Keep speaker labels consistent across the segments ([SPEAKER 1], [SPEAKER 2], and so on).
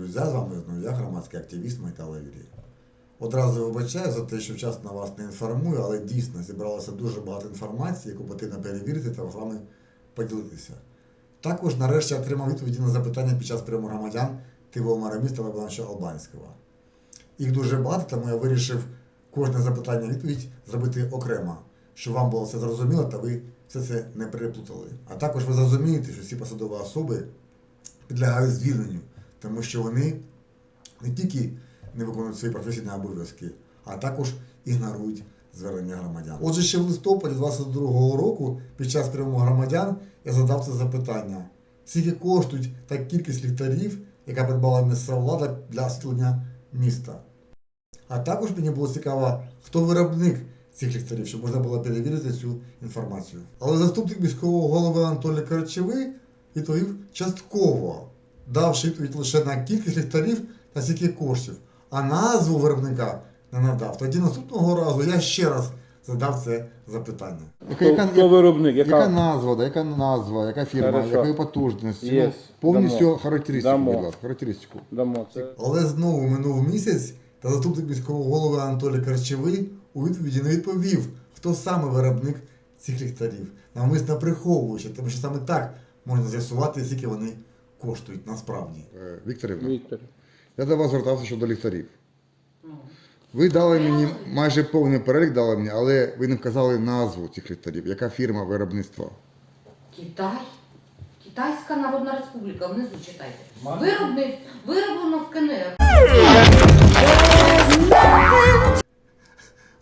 [SPEAKER 1] друзі, з вами знову я, громадський активіст Майтала Юрій. Одразу вибачаю за те, що вчасно вас не інформую, але дійсно зібралося дуже багато інформації, яку потрібно перевірити та з вами поділитися. Також нарешті отримав відповіді на запитання під час прийому громадян тивого мера міста Лебановича Албанського. Їх дуже багато, тому я вирішив кожне запитання відповідь зробити окремо, щоб вам було все зрозуміло та ви все це не переплутали. А також ви зрозумієте, що всі посадові особи підлягають звільненню, тому що вони не тільки не виконують свої професійні обов'язки, а також ігнорують звернення громадян. Отже, ще в листопаді 22-го року, під час прийому громадян, я задав це запитання: скільки коштують та кількість ліхтарів, яка придбала місцева влада для освітлення міста. А також мені було цікаво, хто виробник цих ліхтарів, щоб можна було перевірити цю інформацію. Але заступник міського голови Анатолій Карчевий відповів частково, давши відповідь лише на кількість ліхтарів та скільки коштів, а назву виробника не надав. Тоді наступного разу я ще раз задав це запитання.
[SPEAKER 2] Хто, хто виробник? Яка?
[SPEAKER 3] Яка назва, да, яка назва, яка фірма,
[SPEAKER 2] Хорошо.
[SPEAKER 3] якої потужності?
[SPEAKER 2] Є.
[SPEAKER 3] Ну, повністю
[SPEAKER 2] Дамо.
[SPEAKER 3] характеристику,
[SPEAKER 2] Дамо.
[SPEAKER 3] будь ласка, характеристику.
[SPEAKER 2] Дамо це.
[SPEAKER 1] Але знову минув місяць, та заступник міського голови Анатолій Карчевий у відповіді не відповів, хто саме виробник цих ліхтарів, навмисно приховуючи, тому що саме так можна з'ясувати, скільки вони коштують насправді.
[SPEAKER 3] Е, Вікторівна,
[SPEAKER 2] Віктор.
[SPEAKER 3] я до вас звертався щодо ліхтарів. Ви дали мені майже повний перелік дали мені, але ви не вказали назву цих ліхтарів. Яка фірма виробництва?
[SPEAKER 4] Китай. Китайська Народна Республіка, внизу читайте. Виробник, вироблено в КНР.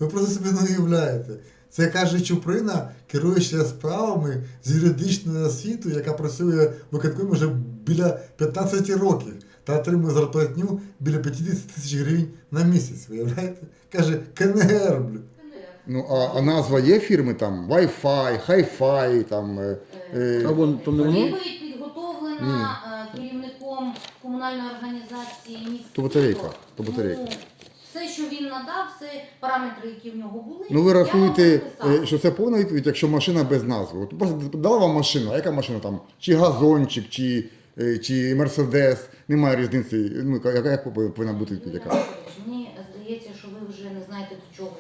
[SPEAKER 1] Ви просто собі не уявляєте. Це каже Чуприна, керуюча справами з юридичною освітою, яка працює в виконкомі вже біля 15 років та отримує зарплатню біля 50 тисяч гривень на місяць. Виявляєте? Каже, КНР.
[SPEAKER 4] КНР.
[SPEAKER 3] Ну, а, а назва є фірми там Wi-Fi, Hi-Fi, там. Е,
[SPEAKER 2] А
[SPEAKER 3] е,
[SPEAKER 2] вон то не воно?
[SPEAKER 4] Відповідь підготовлена е, керівником комунальної організації міста.
[SPEAKER 3] То батарейка, то батарейка.
[SPEAKER 4] Ну, все, що він надав, це параметри, які в нього були.
[SPEAKER 3] ну ви
[SPEAKER 4] я вам
[SPEAKER 3] рахуєте,
[SPEAKER 4] написала.
[SPEAKER 3] е, що це повна відповідь, якщо машина без назви. От просто дала вам машину, а яка машина там? Чи газончик, чи, е, чи Мерседес, немає різниці. Ну, яка, яка повинна бути яка?
[SPEAKER 4] Мені здається, що ви вже не знаєте до чого.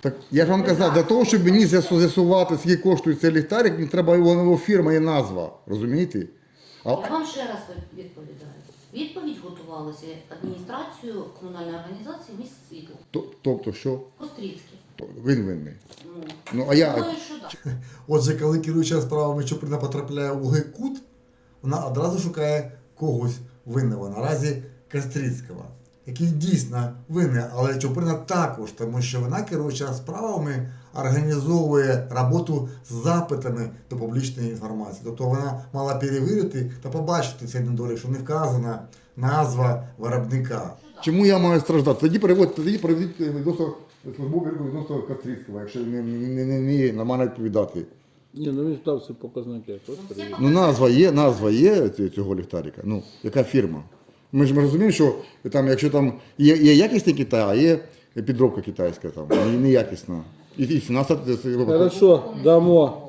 [SPEAKER 3] Так я ж вам казав, для того, щоб мені з'ясу- з'ясувати, скільки коштує цей ліхтарик, мені треба його, його фірма і назва. Розумієте? А,
[SPEAKER 4] Я вам ще раз відповідаю. Відповідь готувалася адміністрацією комунальної організації міст світло.
[SPEAKER 3] тобто що?
[SPEAKER 4] Кострицький.
[SPEAKER 3] То Він винний.
[SPEAKER 4] Ну,
[SPEAKER 3] Ну а я.
[SPEAKER 4] думаю, що так.
[SPEAKER 1] Отже, коли керуюча справами Чуприна потрапляє у глухий кут, вона одразу шукає когось винного. Наразі Кастрицького, який дійсно винний, але Чуприна також, тому що вона керуюча справами організовує роботу з запитами до публічної інформації. Тобто вона мала перевірити та побачити цей недолік, що не вказана назва виробника.
[SPEAKER 3] Чому я маю страждати? Тоді переводьте, тоді переведіть відносно вірку відносно Кастрицького, якщо він не, не, не вміє нормально відповідати.
[SPEAKER 2] Ні, ну він став ці показники. Перевірив.
[SPEAKER 3] Ну назва є, назва є ці- цього ліхтарика. Ну, яка фірма? Ми ж ми розуміємо, що там, якщо там є, є якісний Китай, а є підробка китайська там, і неякісна. І, і ціна ста- це-
[SPEAKER 2] Хорошо, дамо.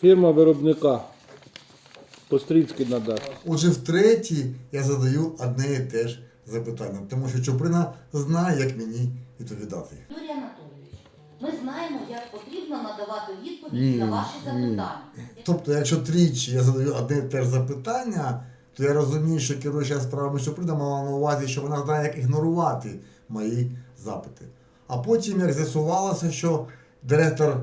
[SPEAKER 2] Фірма виробника. Пострицький надасть.
[SPEAKER 1] Отже, втретє я задаю одне і те ж запитання, тому що Чуприна знає, як мені відповідати.
[SPEAKER 4] Юрій Анатолійович, ми знаємо, як потрібно надавати відповідь
[SPEAKER 3] Ні,
[SPEAKER 4] на ваші
[SPEAKER 3] ні.
[SPEAKER 4] запитання.
[SPEAKER 1] Тобто, якщо тричі я задаю одне і те ж запитання, то я розумію, що керуюча справами Чуприна мала на увазі, що вона знає, як ігнорувати мої запити. А потім, як з'ясувалося, що директор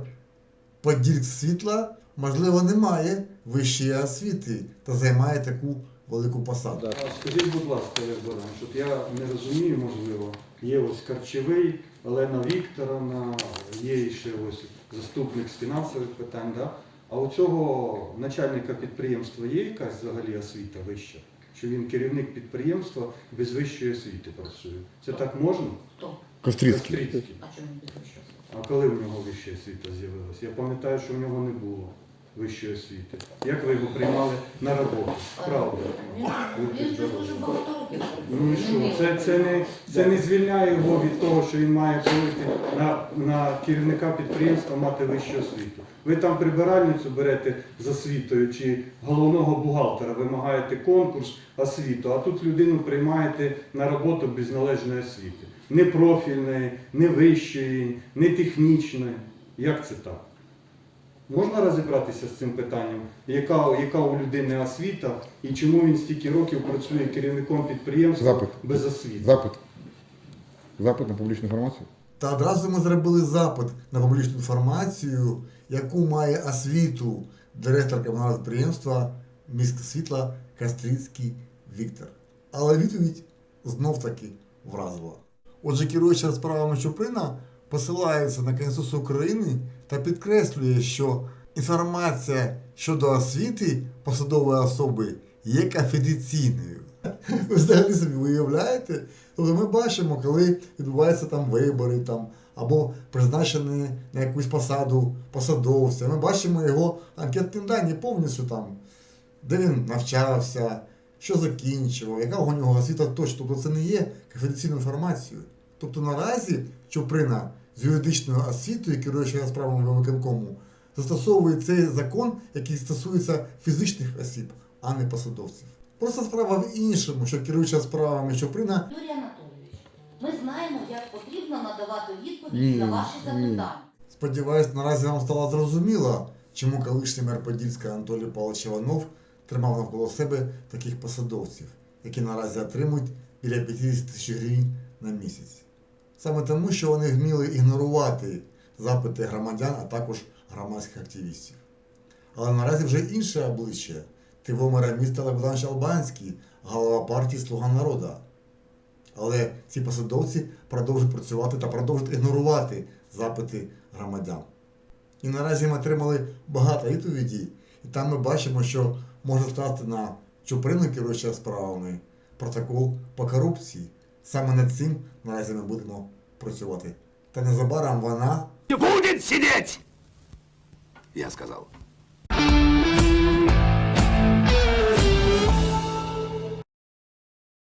[SPEAKER 1] Подільськ світла, можливо, не має вищої освіти та займає таку велику посаду.
[SPEAKER 5] А Скажіть, будь ласка, Олег Богданович, от я не розумію, можливо, є ось Карчевий, Олена Вікторовна, є ще ось заступник з фінансових питань, да? а у цього начальника підприємства є якась взагалі освіта вища? Що він керівник підприємства без вищої освіти працює? Це так можна?
[SPEAKER 4] Хто?
[SPEAKER 3] Кострицький.
[SPEAKER 5] Кострицький.
[SPEAKER 4] А чому він підвищився?
[SPEAKER 5] А коли в нього вища освіта з'явилася? Я пам'ятаю, що в нього не було вищої освіти. Як ви його приймали на роботу? Правда.
[SPEAKER 4] Він, він вже дуже багато років
[SPEAKER 5] Ну і що? Це, це, не, це не звільняє його від того, що він має пройти на, на керівника підприємства мати вищу освіту. Ви там прибиральницю берете з освітою чи головного бухгалтера, вимагаєте конкурс освіту, а тут людину приймаєте на роботу без належної освіти. Не профільної, не вищої, не технічної. Як це так? Можна розібратися з цим питанням, яка, яка у людини освіта і чому він стільки років працює керівником підприємства
[SPEAKER 3] Запит.
[SPEAKER 5] без освіти?
[SPEAKER 3] Запит. Запит на публічну інформацію.
[SPEAKER 1] Та одразу ми зробили запит на публічну інформацію, яку має освіту директор комунального підприємства міськ світла Кастрицький Віктор. Але відповідь знов таки вразила. Отже, керуюча справами Чуприна посилається на Конституцію України та підкреслює, що інформація щодо освіти посадової особи є конфіденційною. Ви взагалі собі уявляєте? Тобто ми бачимо, коли відбуваються там вибори там, або призначені на якусь посаду посадовця. Ми бачимо його анкетні дані повністю там, де він навчався, що закінчував, яка у нього освіта точно. Тобто це не є конфіденційною інформацією. Тобто наразі Чуприна з юридичною освітою, керуючи справами виконкому, застосовує цей закон, який стосується фізичних осіб, а не посадовців. Просто справа в іншому, що керуюча справами Чуприна
[SPEAKER 4] Юрій Анатолійович, ми знаємо, як потрібно надавати відповіді
[SPEAKER 3] Ні,
[SPEAKER 4] на ваші запитання.
[SPEAKER 1] Сподіваюсь, наразі вам стало зрозуміло, чому колишній мер Подільська Анатолій Павлович Іванов тримав навколо себе таких посадовців, які наразі отримують біля 50 тисяч гривень на місяць. Саме тому, що вони вміли ігнорувати запити громадян, а також громадських активістів. Але наразі вже інше обличчя ТВ мера міста Олег Богданович Албанський, голова партії Слуга народу. Але ці посадовці продовжують працювати та продовжують ігнорувати запити громадян. І наразі ми отримали багато відповідей, і там ми бачимо, що може стати на Чуприну керуюча справами протокол по корупції. Саме над цим наразі ми будемо працювати. Та незабаром вона
[SPEAKER 6] Не будет сидеть! Я сказал.